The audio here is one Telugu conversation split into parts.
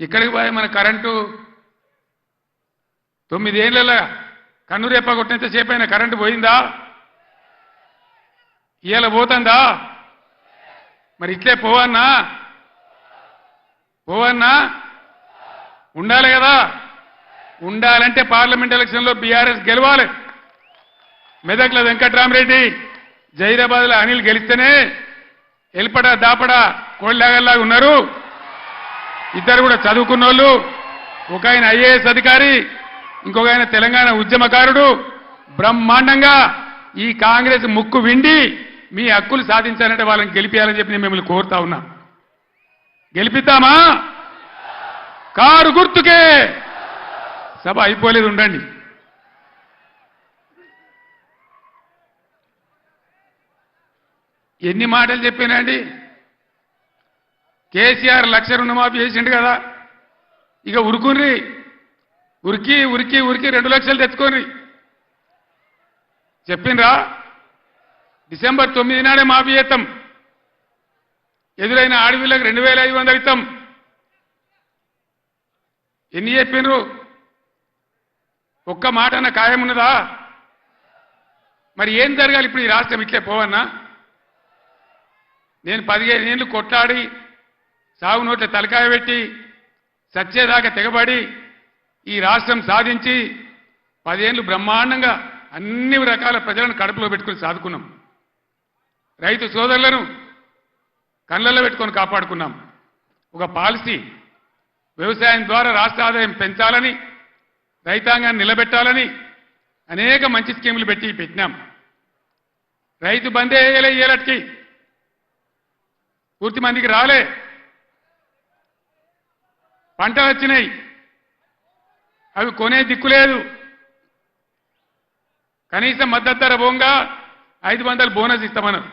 ఇక్కడికి పోయి మన కరెంటు తొమ్మిదేళ్ళ కన్ను రేప కొట్టినంతసేపు అయినా కరెంటు పోయిందా? ఇవాళ పోతుందా? మరి ఇట్లే పోవన్నా? పోవన్నా? ఉండాలి కదా. ఉండాలంటే పార్లమెంట్ ఎలక్షన్లో బీఆర్ఎస్ గెలవాలి. మెదక్ల వెంకట్రామరెడ్డి జైరాబాద్లో అనిల్ గెలిస్తేనే ఎల్పడా దాపడా కోళ్ళలాగల్లాగా ఉన్నారు. ఇద్దరు కూడా చదువుకున్న వాళ్ళు ఒక ఆయన ఐఏఎస్ అధికారి ఇంకొక ఆయన తెలంగాణ ఉద్యమకారుడు. బ్రహ్మాండంగా ఈ కాంగ్రెస్ ముక్కు విండి మీ హక్కులు సాధించాలంటే వాళ్ళని గెలిపించాలని చెప్పి నేను మిమ్మల్ని కోరుతా ఉన్నా. గెలిపిద్దామా కారు గుర్తుకే! సభ అయిపోలేదు ఉండండి. ఎన్ని మాటలు చెప్పానండి కేసీఆర్ లక్ష రుణమాఫీ చేసిండు కదా. ఇక ఉరుకుని ఉరికి ఉరికి ఉరికి రెండు లక్షలు తెచ్చుకొని. చెప్పిండ్రా? డిసెంబర్ తొమ్మిది నాడే మాఫీ చేస్తాం. ఎదురైన ఆడవిళ్ళకి రెండు వేల ఐదు వందలు ఇస్తాం. ఎన్ని చెప్పిండ్రు ఒక్క మాట అన్న ఖాయం ఉన్నదా? మరి ఏం జరగాలి ఇప్పుడు ఈ రాష్ట్రం ఇట్లే పోవన్నా? నేను పదిహేను ఏళ్ళు కొట్లాడి సాగు నోట్ల తలకాయ పెట్టి సచ్చేదాకా తెగబడి ఈ రాష్ట్రం సాధించి పదేళ్ళు బ్రహ్మాండంగా అన్ని రకాల ప్రజలను కడుపులో పెట్టుకుని సాదుకున్నాం. రైతు సోదరులను కళ్ళల్లో పెట్టుకొని కాపాడుకున్నాం. ఒక పాలసీ వ్యవసాయం ద్వారా రాష్ట్ర ఆదాయం పెంచాలని రైతాంగాన్ని నిలబెట్టాలని అనేక మంచి స్కీములు పెట్టి పెట్టినాం. రైతు బందే వేయలే ఏలటికి పూర్తి మందికి రాలే. పంటలు వచ్చినాయి. అవి కొనే దిక్కు లేదు. కనీసం మద్దతు ధర పోగా ఐదు వందలు బోనస్ ఇస్తామన్నారు.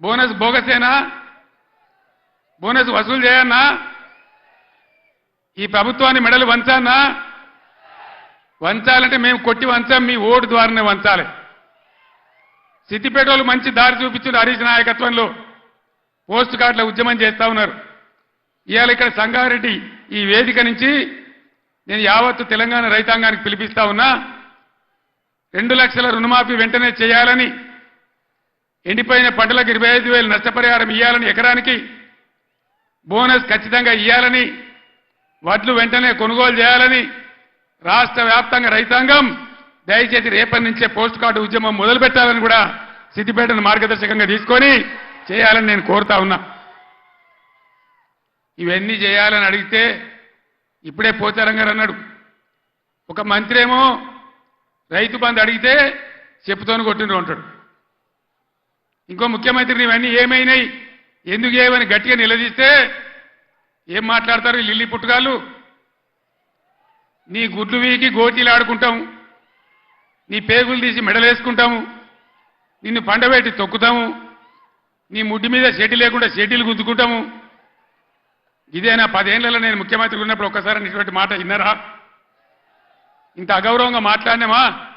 బోనస్ బోగసేనా? బోనస్ వసూలు చేయన్నా? ఈ ప్రభుత్వాన్ని మెడలు వంచానా వంచాలంటే మేము కొట్టి వంచాం మీ ఓటు ద్వారానే వంచాలి. సిద్దిపేట వాళ్ళు మంచి దారి చూపించారు హరీష్ నాయకత్వంలో. పోస్ట్ కార్డుల ఉద్యమం చేస్తా ఉన్నారు. ఇవాళ ఇక్కడ సంగారెడ్డి ఈ వేదిక నుంచి నేను యావత్తు తెలంగాణ రైతాంగానికి పిలిపిస్తా ఉన్నా రెండు లక్షల రుణమాఫీ వెంటనే చేయాలని ఎండిపోయిన పంటలకు ఇరవై ఐదు వేలు నష్టపరిహారం ఇవ్వాలని ఎకరానికి బోనస్ ఖచ్చితంగా ఇవ్వాలని వడ్లు వెంటనే కొనుగోలు చేయాలని రాష్ట్ర వ్యాప్తంగా రైతాంగం దయచేసి రేపటి నుంచే పోస్ట్ కార్డు ఉద్యమం మొదలు పెట్టాలని కూడా సిద్దిపేటను మార్గదర్శకంగా తీసుకొని చేయాలని నేను కోరుతా ఉన్నా. ఇవన్నీ చేయాలని అడిగితే ఇప్పుడే పోచారంగారు అన్నాడు. ఒక మంత్రి ఏమో రైతు బంధు అడిగితే చెప్పుతోని కొట్టిండ్రు ఉంటాడు ఇంకో ముఖ్యమంత్రిని ఇవన్నీ ఏమైనాయి? ఎందుకు ఏమని గట్టిగా నిలదీస్తే ఏం మాట్లాడతారు లిల్లీ పుట్టుగాళ్ళు? నీ గుడ్లు వీకి గోటీలు ఆడుకుంటాము నీ పేగులు తీసి మెడలేసుకుంటాము. నిన్ను పండబెట్టి తొక్కుతాము. నీ ముడ్డి మీద షెడ్డి లేకుండా షెడ్డీలు గుద్దుకుంటాము ఇదేనా పదేళ్ళలో నేను ముఖ్యమంత్రి ఉన్నప్పుడు ఒక్కసారి ఇటువంటి మాట విన్నారా? ఇంత అగౌరవంగా మాట్లాడినామా?